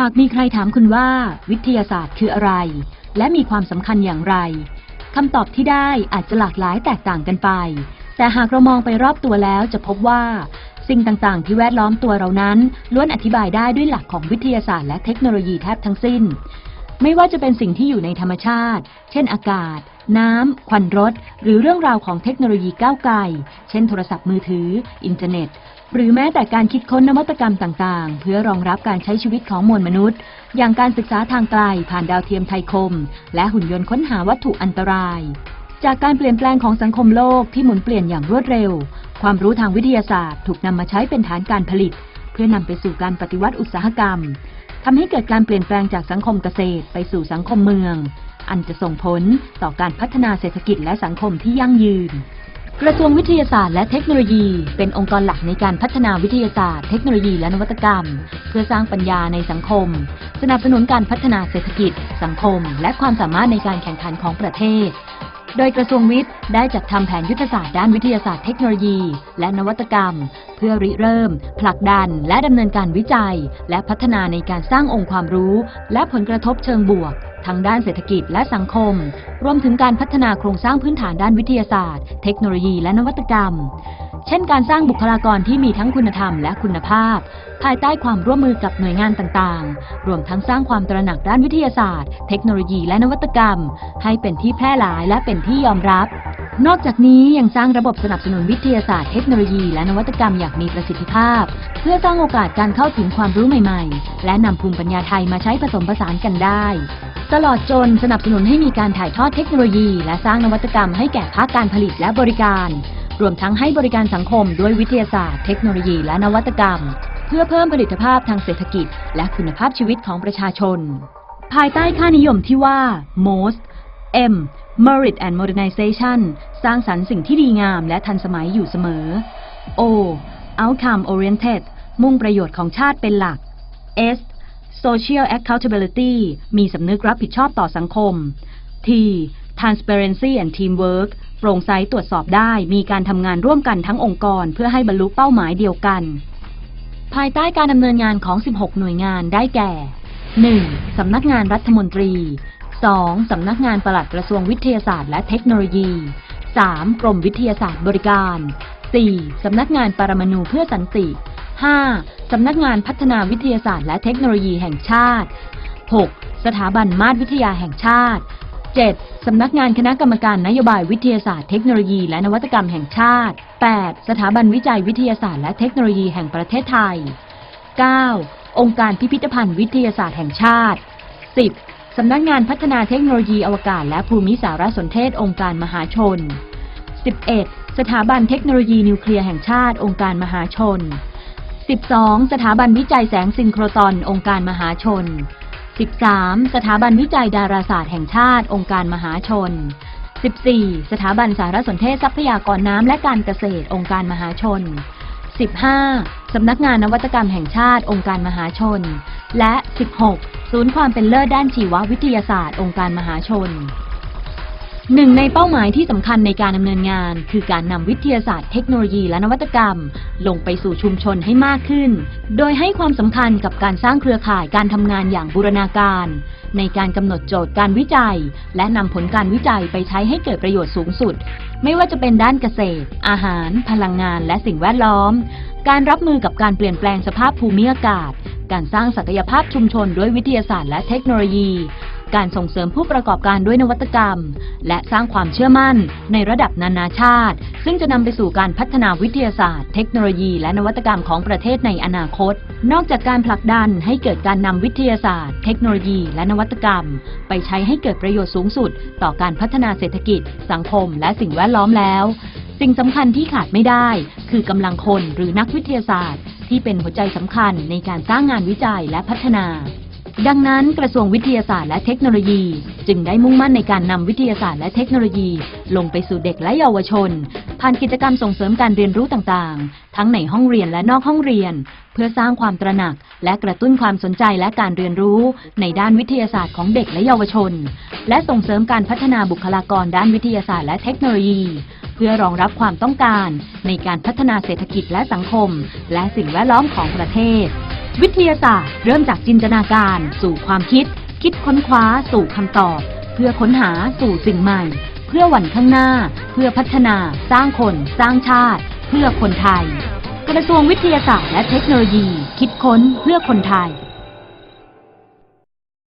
หากมีใครถามคุณว่าวิทยาศาสตร์คืออะไร และมีความสำคัญอย่างไรคำตอบที่ได้อาจจะหลากหลายแตกต่างกันไป แต่หากเรามองไปรอบตัวแล้วจะพบว่า สิ่งต่างๆ ที่แวดล้อมตัวเรานั้นล้วนอธิบายได้ด้วยหลักของวิทยาศาสตร์และเทคโนโลยีแทบทั้งสิ้น ไม่ว่าจะเป็นสิ่งที่อยู่ในธรรมชาติ เช่นอากาศ น้ำควันรถ หรือเรื่องราวของเทคโนโลยีก้าวไกล เช่นโทรศัพท์มือถือ อินเทอร์เน็ต หรือแม้แต่การคิดค้นนวัตกรรมต่างๆ เพื่อรองรับการใช้ชีวิตของมวลมนุษย์ อย่างการศึกษาทางไกลผ่านดาวเทียมไทยคม และหุ่นยนต์ค้นหาวัตถุอันตราย จากการเปลี่ยนแปลงของสังคมโลกที่หมุนเปลี่ยนอย่างรวดเร็ว ความรู้ทางวิทยาศาสตร์ ถูกนำมาใช้เป็นฐานการผลิต เพื่อนำไปสู่การปฏิวัติอุตสาหกรรมทำให้เกิดการเปลี่ยนแปลงจากสังคมเกษตร ไปสู่สังคมเมือง อันจะส่งผลต่อการพัฒนาเศรษฐกิจและสังคมที่ยั่งยืน กระทรวงวิทยาศาสตร์และเทคโนโลยี เป็นองค์กรหลักในการพัฒนาวิทยาศาสตร์ เทคโนโลยีและนวัตกรรม เพื่อสร้างปัญญาในสังคม สนับสนุนการพัฒนาเศรษฐกิจ สังคม และความสามารถในการแข่งขันของประเทศ โดยกระทรวงวิทย์ได้จัดทำแผนยุทธศาสตร์ด้านวิทยาศาสตร์เทคโนโลยี และนวัตกรรม เพื่อริเริ่ม ผลักดัน และดำเนินการวิจัย และพัฒนาในการสร้างองค์ความรู้ และผลกระทบเชิงบวก ทั้งด้านเศรษฐกิจและสังคม รวมถึงการพัฒนาโครงสร้างพื้นฐานด้านวิทยาศาสตร์ เทคโนโลยีและนวัตกรรม เช่นการสร้างบุคลากรที่มีทั้งคุณธรรมและคุณภาพ ภายใต้ความร่วมมือกับหน่วยงานต่างๆ รวมทั้งสร้างความตระหนักด้านวิทยาศาสตร์ เทคโนโลยีและนวัตกรรม ให้เป็นที่แพร่หลายและเป็นที่ยอมรับ นอกจากนี้ยังสร้างระบบสนับสนุนวิทยาศาสตร์เทคโนโลยี และนวัตกรรมอย่างมีประสิทธิภาพ เพื่อสร้างโอกาสการเข้าถึงความรู้ใหม่ๆ และนำภูมิปัญญาไทยมาใช้ผสมผสานกันได้ ตลอดจนสนับสนุนให้มีการถ่ายทอดเทคโนโลยี และสร้างนวัตกรรมให้แก่ภาคการผลิตและบริการ รวมทั้งให้บริการสังคมด้วยวิทยาศาสตร์ เทคโนโลยี และนวัตกรรม เพื่อเพิ่มผลิตภาพทางเศรษฐกิจ และคุณภาพชีวิตของประชาชน ภายใต้ค่านิยมที่ว่า most M Merit and Modernization สร้างสรรค์สิ่งที่ดีงามและทันสมัยอยู่เสมอ O Outcome Oriented มุ่งประโยชน์ของชาติเป็นหลัก S Social Accountability มีสำนึกรับผิดชอบต่อสังคม T Transparency and Teamwork โปร่งใสตรวจสอบได้มีการทำงานร่วมกันทั้งองค์กรเพื่อให้บรรลุเป้าหมายเดียวกัน ภายใต้การดำเนินงานของ 16 หน่วยงานได้แก่ 1. สำนักงานรัฐมนตรี 2. สำนักงานปลัดกระทรวงวิทยาศาสตร์และเทคโนโลยี 3. กรมวิทยาศาสตร์บริการ 4. สำนักงานปรมาณูเพื่อสันติ 5. สำนักงานพัฒนาวิทยาศาสตร์และเทคโนโลยีแห่งชาติ 6. สถาบันมาตรวิทยาแห่งชาติ 7. สำนักงานคณะกรรมการนโยบายวิทยาศาสตร์เทคโนโลยีและนวัตกรรมแห่งชาติ 8. สถาบันวิจัยวิทยาศาสตร์และเทคโนโลยีแห่งประเทศไทย 9. องค์การพิพิธภัณฑ์วิทยาศาสตร์แห่งชาติ 10. สำนักงานพัฒนาเทคโนโลยีอวกาศและภูมิสารสนเทศองค์การมหาชน 11. สถาบันเทคโนโลยีนิวเคลียร์แห่งชาติองค์การมหาชน 12. สถาบันวิจัยแสงซินโครตอนองค์การมหาชน 13. สถาบันวิจัยดาราศาสตร์แห่งชาติองค์การมหาชน 14. สถาบันสารสนเทศทรัพยากรน้ำและการเกษตรองค์การมหาชน 15. สำนักงานนวัตกรรมแห่งชาติองค์การมหาชน และ 16. ศูนย์ความเป็นเลิศด้านชีววิทยาศาสตร์ องค์การมหาชน หนึ่งในเป้าหมายที่สำคัญในการดำเนินงาน คือการนำวิทยาศาสตร์เทคโนโลยีและนวัตกรรม ลงไปสู่ชุมชนให้มากขึ้น โดยให้ความสำคัญกับการสร้างเครือข่ายการทำงานอย่างบูรณาการ ในการกำหนดโจทย์การวิจัย และนำผลการวิจัยไปใช้ให้เกิดประโยชน์สูงสุด ไม่ว่าจะเป็นด้านเกษตร อาหาร พลังงาน และสิ่งแวดล้อม การรับมือกับการเปลี่ยนแปลงสภาพภูมิอากาศ การสร้างศักยภาพชุมชนด้วยวิทยาศาสตร์และเทคโนโลยี การส่งเสริมผู้ประกอบการด้วยนวัตกรรม และสร้างความเชื่อมั่นในระดับนานาชาติ ซึ่งจะนำไปสู่การพัฒนาวิทยาศาสตร์ เทคโนโลยี และนวัตกรรมของประเทศในอนาคต นอกจากการผลักดันให้เกิดการนำวิทยาศาสตร์ เทคโนโลยี และนวัตกรรม ไปใช้ให้เกิดประโยชน์สูงสุด ต่อการพัฒนาเศรษฐกิจ สังคม และสิ่งแวดล้อมแล้ว สิ่งสำคัญที่ขาดไม่ได้ คือกำลังคนหรือนักวิทยาศาสตร์ ที่เป็นหัวใจสำคัญในการสร้างงานวิจัยและพัฒนา ดังนั้นกระทรวงวิทยาศาสตร์และเทคโนโลยี จึงได้มุ่งมั่นในการนำวิทยาศาสตร์และเทคโนโลยี ลงไปสู่เด็กและเยาวชน ผ่านกิจกรรมส่งเสริมการเรียนรู้ต่างๆ ทั้งในห้องเรียนและนอกห้องเรียน เพื่อสร้างความตระหนัก และกระตุ้นความสนใจและการเรียนรู้ ในด้านวิทยาศาสตร์ของเด็กและเยาวชน และส่งเสริมการพัฒนาบุคลากรด้านวิทยาศาสตร์และเทคโนโลยี เพื่อรองรับความต้องการในการพัฒนาเศรษฐกิจและสังคม และสิ่งแวดล้อมของประเทศ วิทยาศาสตร์เริ่มจากจินตนาการ สู่ความคิด คิดค้นคว้า สู่คำตอบ เพื่อค้นหาสู่สิ่งใหม่ เพื่อวันข้างหน้า เพื่อพัฒนา สร้างคน สร้างชาติ เพื่อคนไทย กระทรวงวิทยาศาสตร์และเทคโนโลยี คิดค้นเพื่อคนไทย